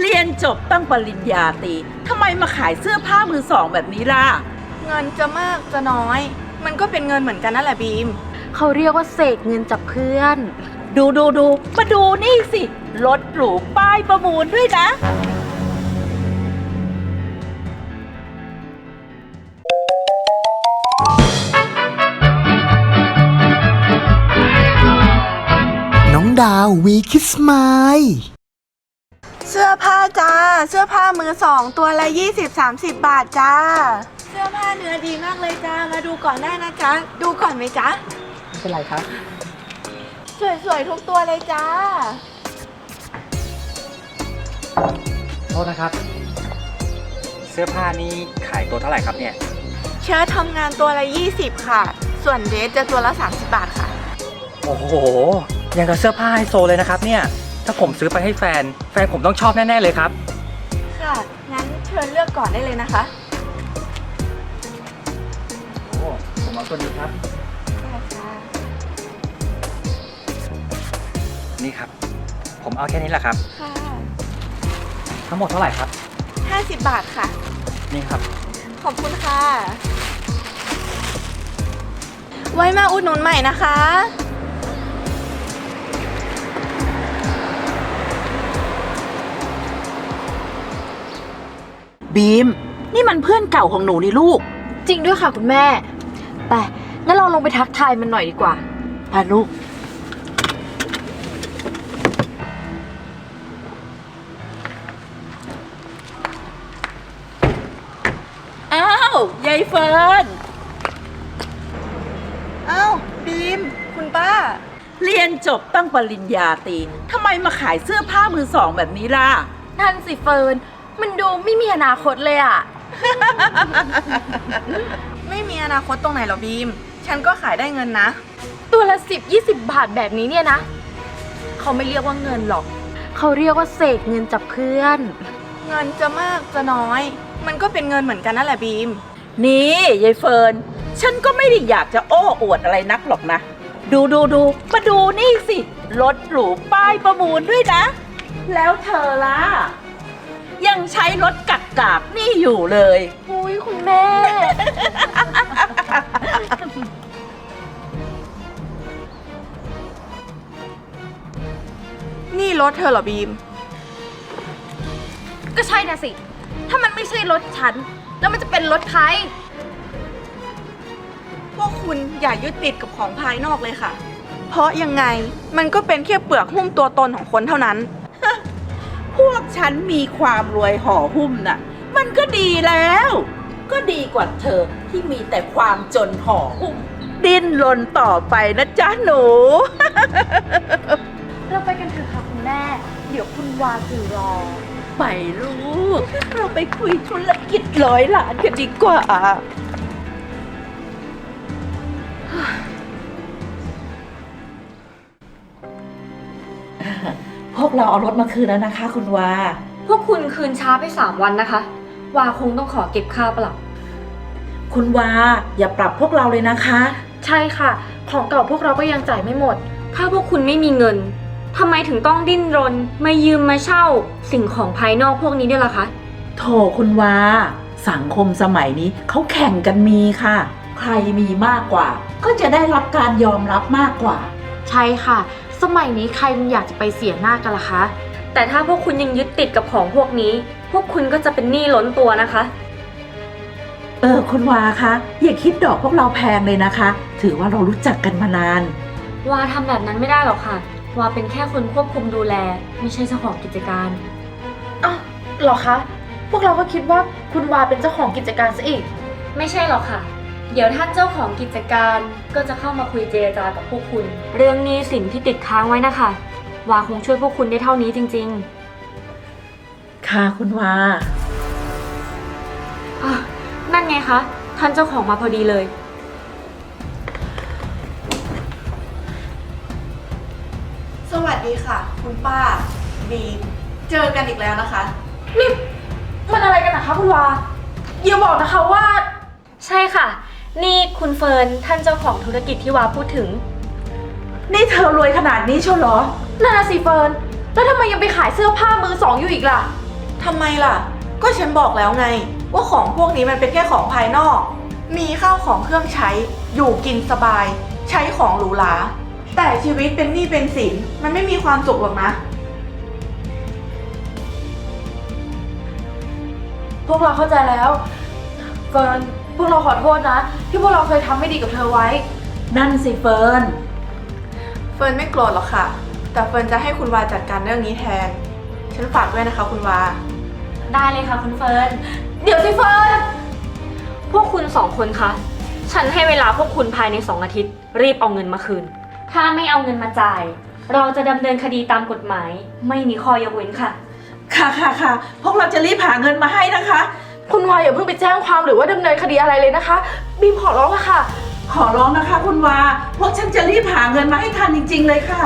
เรียนจบตั้งปริญญาตรีทำไมมาขายเสื้อผ้ามือสองแบบนี้ล่ะ เงินจะมากจะน้อย มันก็เป็นเงินเหมือนกันนั่นแหละบีม เขาเรียกว่าเสกเงินจากเพื่อน ดูดูดูมาดูนี่สิ รถหรูป้ายประมูลด้วยนะ น้องดาววีคิสไมล์ เสื้อผ้าจ้า เสื้อผ้ามือสองตัวละ 20-30 บาทจ้า เสื้อผ้าเนื้อดีมากเลยจ้า มาดูก่อนได้นะจ๊ะ ดูก่อนไหมจ๊ะ ไม่เป็นไรครับ สวยๆทุกตัวเลยจ้า โทษนะครับ เสื้อผ้านี้ขายตัวเท่าไหร่ครับเนี่ย เชิ้ตทำงานตัวละ 20 ค่ะ ส่วนเดรสจะตัวละ 30 บาทค่ะ โอ้โห ยังกับเสื้อผ้าไฮโซเลยนะครับเนี่ย ถ้าผมซื้อไปให้แฟน แฟนผมต้องชอบแน่ ๆ เลยครับ ค่ะ งั้นเชิญเลือกก่อนได้เลยนะคะ โอ้ผมเอาตัวนี้ครับได้ค่ะนี่ครับ ผมเอาแค่นี้แหละครับ ค่ะ ทั้งหมดเท่าไหร่ครับ50 บาทค่ะ นี่ครับ ขอบคุณค่ะ ไว้มาอุดหนุนใหม่นะคะ บีม นี่มันเพื่อนเก่าของหนูนี่ลูกจริงด้วยค่ะคุณแม่ ไป งั้นเราลงไปทักทายมันหน่อยดีกว่า พาลูก อ้าวยายเฟิร์นเอ้าบีม คุณป้า เรียนจบตั้งปริญญาตรีทำไมมาขายเสื้อผ้ามือสองแบบนี้ล่ะ นั่นสิเฟิร์น มันดูไม่มีอนาคตเลยอะไม่มีอนาคตตรงไหนหรอบีม ฉันก็ขายได้เงินนะ ตัวละสิบยี่สิบบาทแบบนี้เนี่ยนะ เขาไม่เรียกว่าเงินหรอก เขาเรียกว่าเสกเงินจากเพื่อน เงินจะมากจะน้อย มันก็เป็นเงินเหมือนกันนั่นแหละบีม นี่ยายเฟิร์น ฉันก็ไม่ได้อยากจะโอ้อวดอะไรนักหรอกนะ ดูดูดูมาดูนี่สิ รถหรูป้ายประมูลด้วยนะ แล้วเธอล่ะ ยังใช้รถกักกากนี่อยู่เลย อุ้ยคุณแม่ นี่รถเธอเหรอบีม ก็ใช่นะสิ ถ้ามันไม่ใช่รถฉัน แล้วมันจะเป็นรถใคร พวกคุณอย่ายึดติดกับของภายนอกเลยค่ะ เพราะยังไงมันก็เป็นแค่เปลือกหุ้มตัวตนของคนเท่านั้น พวกฉันมีความรวยห่อหุ้มน่ะ มันก็ดีแล้ว ก็ดีกว่าเธอที่มีแต่ความจนห่อหุ้ม ดิ้นรนต่อไปนะจ๊ะหนู เราไปกันเถอะค่ะคุณแม่ เดี๋ยวคุณวาจือรอ ไปลูก เราไปคุยธุรกิจร้อยล้านกันดีกว่า วกเราเอารถมาคืนแล้วนะคะ คุณวา พวกคุณคืนช้าไป 3 วันนะคะ วาคงต้องขอเก็บค่าปรับ คุณวา อย่าปรับพวกเราเลยนะคะ ใช่ค่ะ ของเก่าพวกเราก็ยังจ่ายไม่หมด ถ้าพวกคุณไม่มีเงินทำไมถึงต้องดิ้นรนมายืมมาเช่า สิ่งของภายนอกพวกนี้ด้วยล่ะคะ โถคุณวา สังคมสมัยนี้เขาแข่งกันมีค่ะ ใครมีมากกว่า ก็จะได้รับการยอมรับมากกว่า ใช่ค่ะ สมัยนี้ใครมันอยากจะไปเสียหน้ากันล่ะคะ แต่ถ้าพวกคุณยังยึดติดกับของพวกนี้ พวกคุณก็จะเป็นหนี้ล้นตัวนะคะ เออคุณวาคะอย่าคิดดอกพวกเราแพงเลยนะคะ ถือว่าเรารู้จักกันมานาน วาทำแบบนั้นไม่ได้หรอกค่ะ วาเป็นแค่คนควบคุมดูแล ไม่ใช่เจ้าของกิจการ อ้าวเหรอคะ พวกเราก็คิดว่าคุณวาเป็นเจ้าของกิจการซะอีก ไม่ใช่หรอกค่ะ เดี๋ยวท่านเจ้าของกิจการก็จะเข้ามาคุยเจรจากับพวกคุณ เรื่องหนี้สินที่ติดค้างไว้นะคะวาคงช่วยพวกคุณได้เท่านี้จริง ค่ะคุณวา ๆอะนั่นไงคะ ท่านเจ้าของมาพอดีเลย สวัสดีค่ะ คุณป้าบีมเจอกันอีกแล้วนะคะ นี่มันอะไรกันนะคะคุณวาอย่าบอกนะคะว่า ใช่ค่ะ นี่คุณเฟิร์นท่านเจ้าของธุรกิจที่วาพูดถึง นี่เธอรวยขนาดนี้เชียวเหรอ นั่นน่ะสิเฟิร์น แล้วทำไมยังไปขายเสื้อผ้ามือสองอยู่อีกล่ะ ทำไมล่ะ ก็ฉันบอกแล้วไง ว่าของพวกนี้มันเป็นแค่ของภายนอก มีข้าวของเครื่องใช้ อยู่กินสบาย ใช้ของหรูหรา แต่ชีวิตเป็นหนี้เป็นสิน มันไม่มีความสุขหรอกนะ พวกเราเข้าใจแล้วเฟิร์น พวกเราขอโทษนะ ที่พวกเราเคยทำไม่ดีกับเธอไว้ นั่นสิเฟิร์น เฟิร์นไม่โกรธหรอกค่ะ แต่เฟิร์นจะให้คุณวาจัดการเรื่องนี้แทน ฉันฝากด้วยนะคะคุณวา ได้เลยค่ะคุณเฟิร์น เดี๋ยวสิเฟิร์น พวกคุณสองคนคะ ฉันให้เวลาพวกคุณภายในสองอาทิตย์ รีบเอาเงินมาคืน ถ้าไม่เอาเงินมาจ่าย เราจะดำเนินคดีตามกฎหมาย ไม่มีข้อยกเว้นค่ะ ค่ะค่ะค่ะพวกเราจะรีบหาเงินมาให้นะคะ คุณวายอย่าเพิ่งไปแจ้งความหรือว่าดำเนินคดีอะไรเลยนะคะ บีมขอร้องอะค่ะ ขอร้องนะคะ คุณวา พวกฉันจะรีบหาเงินมาให้ทันจริง ๆ เลยค่ะ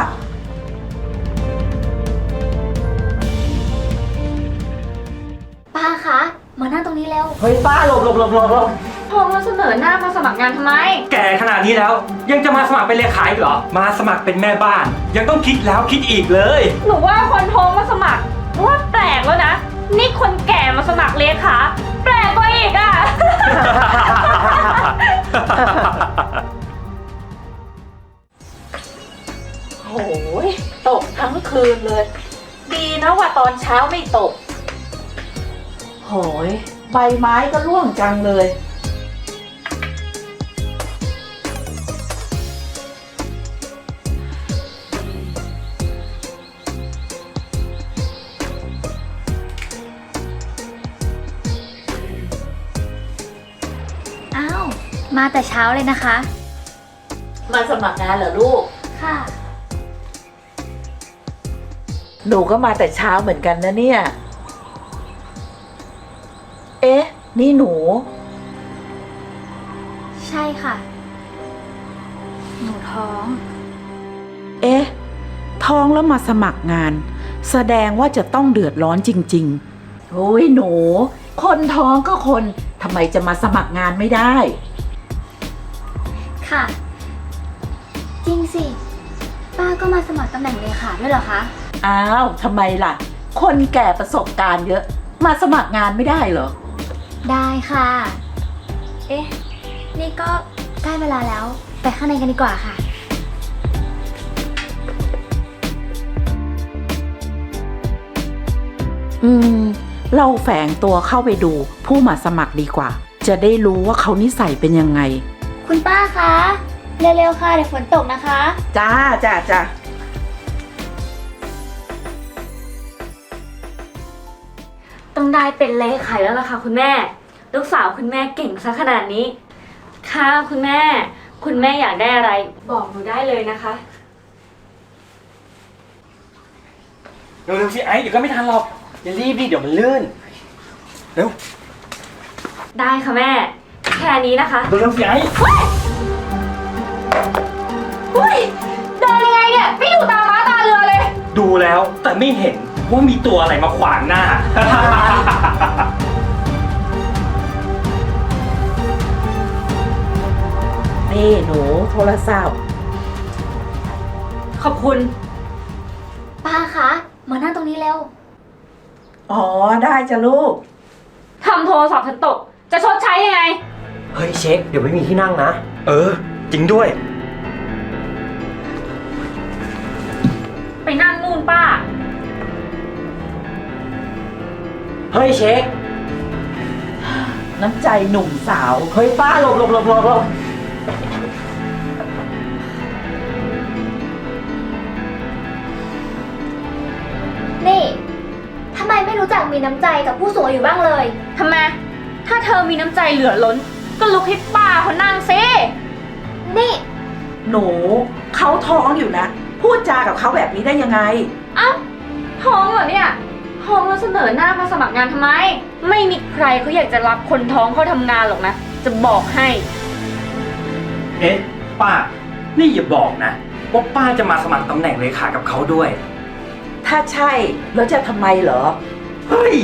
ป้าคะ มานั่งตรงนี้เร็วเฮ้ยป้าหลบหลบหลบหลบหลบพอมาเสนอหน้ามาสมัครงานทำไม แก่ขนาดนี้แล้ว ยังจะมาสมัครเป็นเลขาอีกเหรอ มาสมัครเป็นแม่บ้าน ยังต้องคิดแล้วคิดอีกเลย หนูว่าคนท้องมาสมัครว่าแปลกแล้วนะ นี่คนแก่มาสมัครเลขาแปลกกว่าอีกอะโอ้ยตกทั้งคืนเลย ดีนะว่าตอนเช้าไม่ตก โหย ใบไม้ก็ร่วงจังเลย มาแต่เช้าเลยนะคะ มาสมัครงานเหรอลูก ค่ะ หนูก็มาแต่เช้าเหมือนกันนะเนี่ย เอ๊ะ นี่หนู ใช่ค่ะ หนูท้อง เอ๊ะ ท้องแล้วมาสมัครงาน แสดงว่าจะต้องเดือดร้อนจริง ๆ โอ้ยหนู คนท้องก็คนทำไมจะมาสมัครงานไม่ได้ ค่ะ จริงสิ ป้าก็มาสมัครตำแหน่งเลขาด้วยเหรอคะ อ้าวทำไมล่ะ คนแก่ประสบการณ์เยอะ มาสมัครงานไม่ได้เหรอ ได้ค่ะ เอ๊ะ นี่ก็ใกล้เวลาแล้ว ไปข้างในกันดีกว่าค่ะ อืม เราแฝงตัวเข้าไปดูผู้มาสมัครดีกว่า จะได้รู้ว่าเขานิสัยเป็นยังไง คุณป้าคะ เร็วๆค่ะเดี๋ยวฝนตกนะคะ จ้าจ้าจ้าต้องได้เป็นเลขาแล้วล่ะค่ะคุณแม่ ลูกสาวคุณแม่เก่งซะขนาดนี้ ค่ะคุณแม่ คุณแม่อยากได้อะไร บอกหนูได้เลยนะคะ เร็วๆสิไอ้เดี๋ยวก็ไม่ทันหรอกอย่ารีบดิเดี๋ยวมันลื่น เร็ว ได้ค่ะแม่ แค่นี้นะคะเร็วๆสิไอ้เฮ้ยเดินยังไงเนี่ยไม่อยู่ตาม้าตาเรือเลย ดูแล้วแต่ไม่เห็นว่ามีตัวอะไรมาขวางหน้า นี่หนูโทรศัพท์ ขอบคุณ ป้าคะ มานั่งตรงนี้เร็ว อ๋อ ได้จ้ะลูก ทำโทรศัพท์ฉันตก จะชดใช้ยังไง เฮ้ยเช็ค เดี๋ยวไม่มีที่นั่งนะ เออ จริงด้วย ไปนั่งนู่นป้า เฮ้ยเช็ค น้ำใจหนุ่มสาว เฮ้ยป้าหลบหลบหลบหลบหลบนี่ ทำไมไม่รู้จักมีน้ำใจกับผู้สูงอายุบ้างเลย ทำไม ถ้าเธอมีน้ำใจเหลือล้น ก็ลุกให้ป้าเขานั่งซินี่ หนูเขาท้องอยู่นะ พูดจากับเขาแบบนี้ได้ยังไง เอ้าท้องเหรอเนี่ยท้องแล้วเสนอหน้ามาสมัครงานทำไม ไม่มีใครเขาอยากจะรับคนท้องเข้าทำงานหรอกนะ จะบอกให้ เอ๊ะ ป้า นี่อย่าบอกนะว่าป้าจะมาสมัครตำแหน่งเลขากับเขาด้วย ถ้าใช่แล้วจะทำไมเหรอ เฮ้ย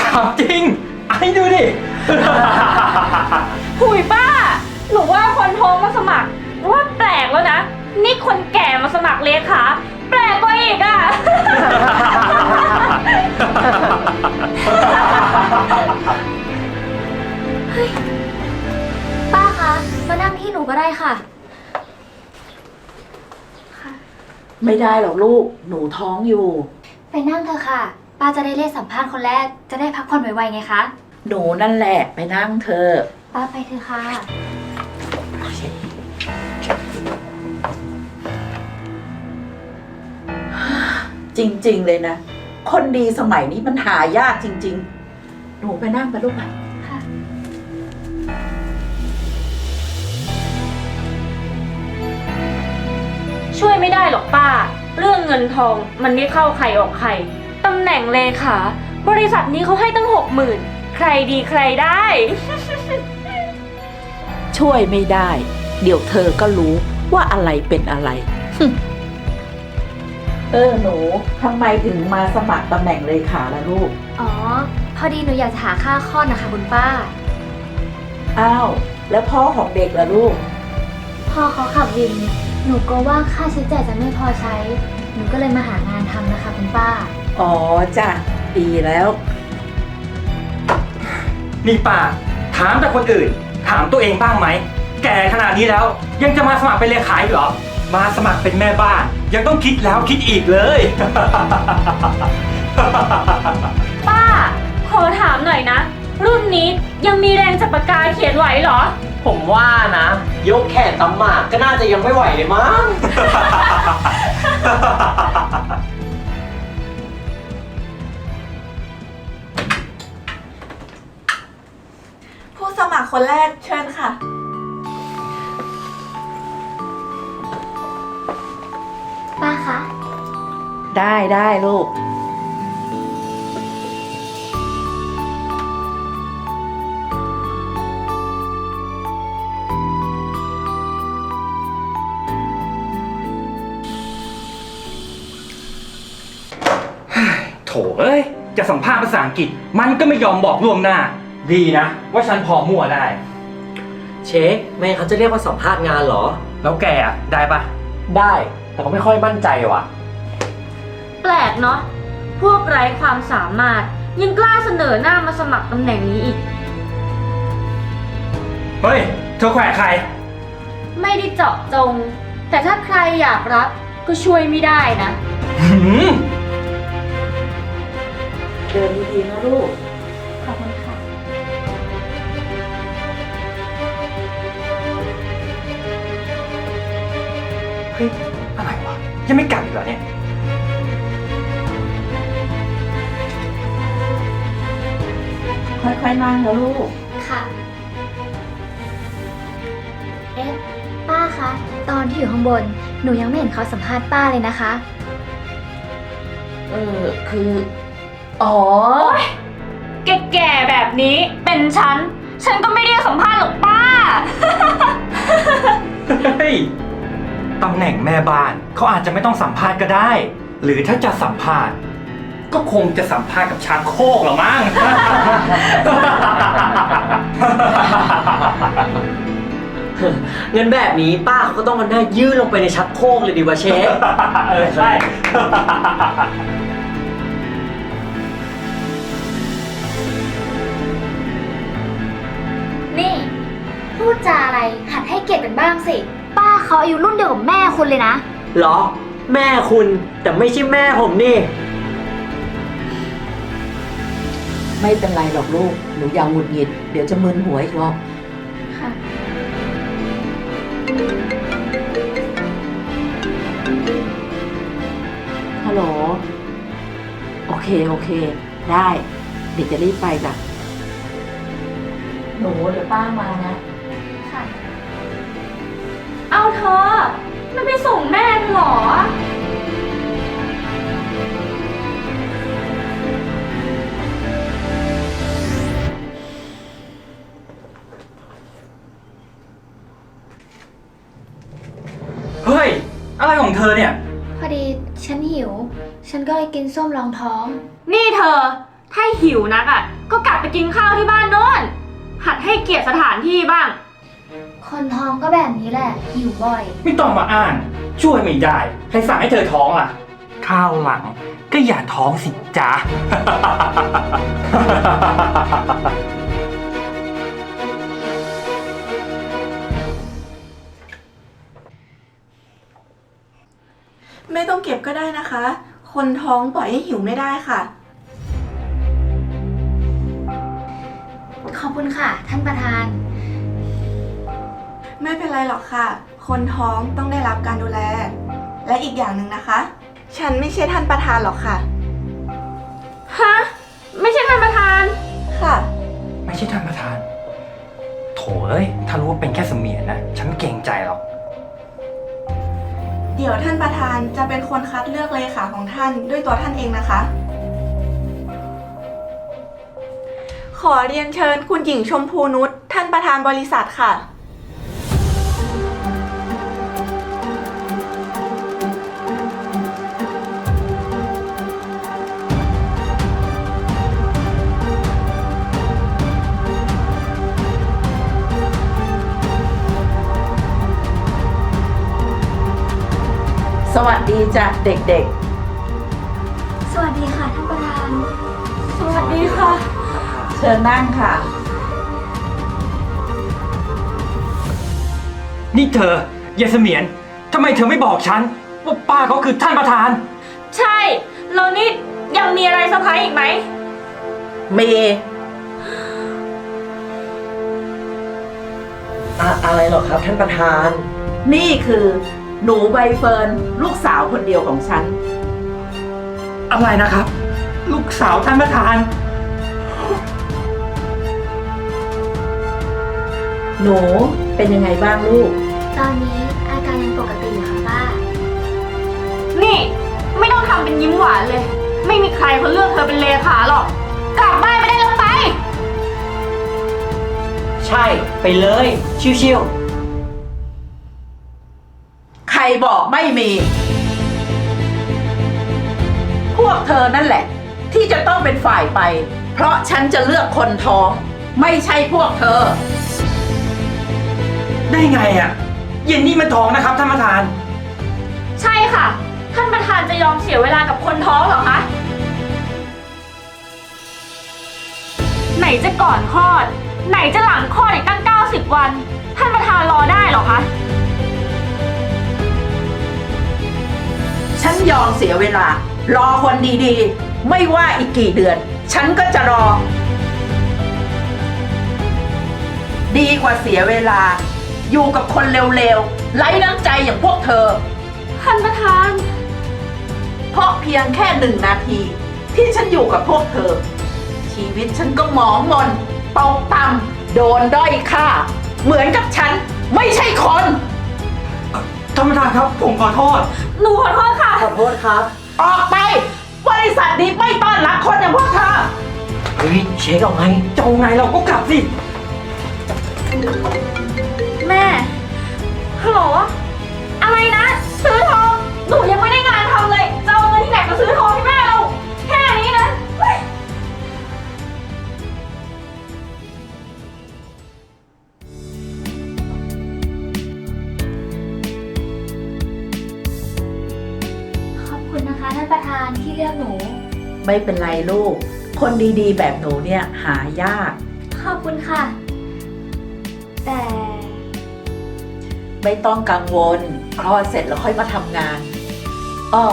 ถามจริง ไอ้ดูดิ คนท้องมาสมัครว่าแปลกแล้วนะนี่คนแก่มาสมัครเลขาแปลกกว่าอีกอะ ป้าคะ มานั่งที่หนูก็ได้ค่ะ ไม่ได้หรอกลูก หนูท้องอยู่ ไปนั่งเถอะค่ะ ป้าจะได้เรียกสัมภาษณ์คนแรก จะได้พักผ่อนไวๆไงคะ หนูนั่นแหละไปนั่งเธอะ ป้าไปเถอะค่ะ จริง ๆ เลยนะ คนดีสมัยนี้มันหายากจริง ๆ หนูไปนั่งไปลูกไปค่ะช่วยไม่ได้หรอกป้า เรื่องเงินทองมันไม่เข้าใครออกใครตำแหน่งเลขาบริษัทนี้เขาให้ตั้งหกหมื่นใครดีใครได้ ช่วยไม่ได้ เดี๋ยวเธอก็รู้ว่าอะไรเป็นอะไร เออหนูทำไมถึงมาสมัครตำแหน่งเลขาล่ะลูก อ๋อ พอดีหนูอยากจะหาค่าคลอดนะคะคุณป้า อ้าว แล้วพ่อของเด็กล่ะลูก พ่อเขาขับวิน หนูก็ว่าค่าใช้จ่ายจะไม่พอใช้ หนูก็เลยมาหางานทำนะคะคุณป้า อ๋อจ้ะดีแล้ว นี่ป้าถามแต่คนอื่น ถามตัวเองบ้างไหม แก่ขนาดนี้แล้ว ยังจะมาสมัครเป็นเลขาอีกเหรอ มาสมัครเป็นแม่บ้าน ยังต้องคิดแล้วคิดอีกเลย ป้า ขอถามหน่อยนะ รุ่นนี้ยังมีแรงจับปากกาเขียนไหวเหรอ ผมว่านะ ยกแขนตำหมากก็น่าจะยังไม่ไหวเลยมั้ง ผู้สมัครคนแรกเชิญค่ะ คะ ได้ได้ลูก โถเอ้ย จะสัมภาษณ์ภาษาอังกฤษ มันก็ไม่ยอมบอกล่วงหน้า ดีนะ ว่าฉันพอมั่วได้ เช็คแม่เขาจะเรียกว่าสัมภาษณ์งานเหรอ แล้วแกอะได้ปะได้ แต่ก็ไม่ค่อยมั่นใจว่ะ แปลกเนาะ พวกไร้ความสามารถยังกล้าเสนอหน้ามาสมัครตำแหน่งนี้อีก เฮ้ย เธอแขวะใคร ไม่ได้เจาะจง แต่ถ้าใครอยากรับก็ช่วยไม่ได้นะ หืมเดินดีๆนะลูก ขอบคุณค่ะ เฮ้ยอะไรวะ ยังไม่กลับอีกเหรอเนี่ย ค่อยๆนั่งนะลูก ค่ะ เอ๊ะ ป้าคะ ตอนที่อยู่ข้างบน หนูยังไม่เห็นเขาสัมภาษณ์ป้าเลยนะคะ เออคือ อ๋อ แก่ๆแบบนี้เป็นฉัน ฉันก็ไม่เรียกสัมภาษณ์หรอกป้า เฮ้ย ตำแหน่งแม่บ้านเขาอาจจะไม่ต้องสัมภาษณ์ก็ได้ หรือถ้าจะสัมภาษณ์ ก็คงจะสัมภาษณ์กับช้างโคกหรอมั้งเงินแบบนี้ป้าเขาก็ต้องมาหน้ายื่นลงไปในชักโครกเลยดีวะเช็คเออใช่ นี่ พูดจาอะไรหัดให้เกียรติกันบ้างสิ ป้าเขาอายุรุ่นเดียวกับแม่คุณเลยนะ เหรอ แม่คุณแต่ไม่ใช่แม่ผมนี่ ไม่เป็นไรหรอกลูก หนูอย่าหงุดหงิด เดี๋ยวจะมึนหัวอีกรอบค่ะ ฮัลโหล โอเค โอเค ได้ เดี๋ยวจะรีบไปจ้ะหนูเดี๋ยวป้ามานะค่ะ เอาเธอไม่ไปส่งแม่เธอเหรอ เฮ้ย อะไรของเธอเนี่ย พอดีฉันหิว ฉันก็เลยกินส้มรองท้อง นี่เธอ ถ้าหิวนักอะ ก็กลับไปกินข้าวที่บ้านโน่นหัดให้เกียรติสถานที่บ้างข คนท้องก็แบบนี้แหละหิวบ่อย ไม่ต้องมาอ้างช่วยไม่ได้ ใครสั่งให้เธอท้องล่ะ ข้าวหลังก็อย่าท้องสิจ๊ะ ไม่ต้องเก็บก็ได้นะคะ คนท้องปล่อยให้หิวไม่ได้ค่ะ ขอบคุณค่ะ ท่านประธาน ไม่เป็นไรหรอกค่ะ คนท้องต้องได้รับการดูแล และอีกอย่างหนึ่งนะคะ ฉันไม่ใช่ท่านประธานหรอกค่ะ ฮะ ไม่ใช่ท่านประธาน ค่ะ ไม่ใช่ท่านประธาน โถเอ้ย ถ้ารู้ว่าเป็นแค่เสมียนนะ ฉันไม่เกรงใจหรอก เดี๋ยวท่านประธานจะเป็นคนคัดเลือกเลขาของท่านด้วยตัวท่านเองนะคะ ขอเรียนเชิญคุณหญิงชมพูนุชท่านประธานบริษัทค่ะ สวัสดีจ้ะเด็กสวัสดีค่ะท่านประธาน สวัสดีค่ะ ๆ เชิญนั่งค่ะ นี่เธอเยายเสมียนทำไมเธอไม่บอกฉัน ว่าป้าเขาคือท่านประธาน ใช่แล้วนี่ยังมีอะไรเซอร์ไพรส์อีกไหม เมย์อะอะไรหรอครับท่านประธาน นี่คือ หนูใบเฟิร์นลูกสาวคนเดียวของฉัน อะไรนะครับ ลูกสาวท่านประธาน หนูเป็นยังไงบ้างลูก ตอนนี้อาการยังปกติอยู่ค่ะป้า นี่ไม่ต้องทำเป็นยิ้มหวานเลย ไม่มีใครเขาเลือกเธอเป็นเลขาหรอก กลับบ้านไปได้แล้วไป ใช่ ไปเลย ชิวใคร บอกไม่มี พวกเธอนั่นแหละ ที่จะต้องเป็นฝ่ายไป เพราะฉันจะเลือกคนท้อง ไม่ใช่พวกเธอ ได้ไงอะ่ะเย็นนี่มันท้องนะครับท่านประธาน ใช่ค่ะ ท่านประธานจะยอมเสียเวลากับคนท้องเหรอคะ ไหนจะก่อนคลอด ไหนจะหลังคลอดอีกตั้ง 90 วัน ท่านประธานรอได้เหรอคะ ฉันยอมเสียเวลา รอคนดีๆ ไม่ว่าอีกกี่เดือน ฉันก็จะรอ ดีกว่าเสียเวลา อยู่กับคนเร็วๆไร้น้ำใจอย่างพวกเธอ ท่านประธาน เพราะเพียงแค่หนึ่งนาที ที่ฉันอยู่กับพวกเธอ ชีวิตฉันก็หมองมนตกต่ำโดนด้อยค่า เหมือนกับฉันไม่ใช่คน ท่านประธานครับ ผมขอโทษ หนูขอโทษค่ะๆขอโทษครับ ออกไป บริษัทนี้ไม่ต้อนรับคนอย่างพวกเธอ เฮ้ยเช็คเอาไงเจ้าไงเราก็กลับสิ แม่ ฮัลโหล ไม่เป็นไรลูก คนดีๆ แบบหนูเนี่ยหายาก ขอบคุณค่ะ แต่ ไม่ต้องกังวล คลอดเสร็จแล้วค่อยมาทำงานอ้อ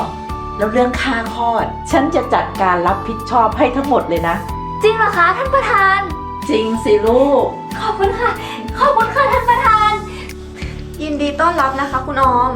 แล้วเรื่องค่าคลอด ฉันจะจัดการรับผิดชอบให้ทั้งหมดเลยนะ จริงเหรอคะท่านประธาน จริงสิลูก ขอบคุณค่ะ ขอบคุณค่ะท่านประธาน ยินดีต้อนรับนะคะ คุณออม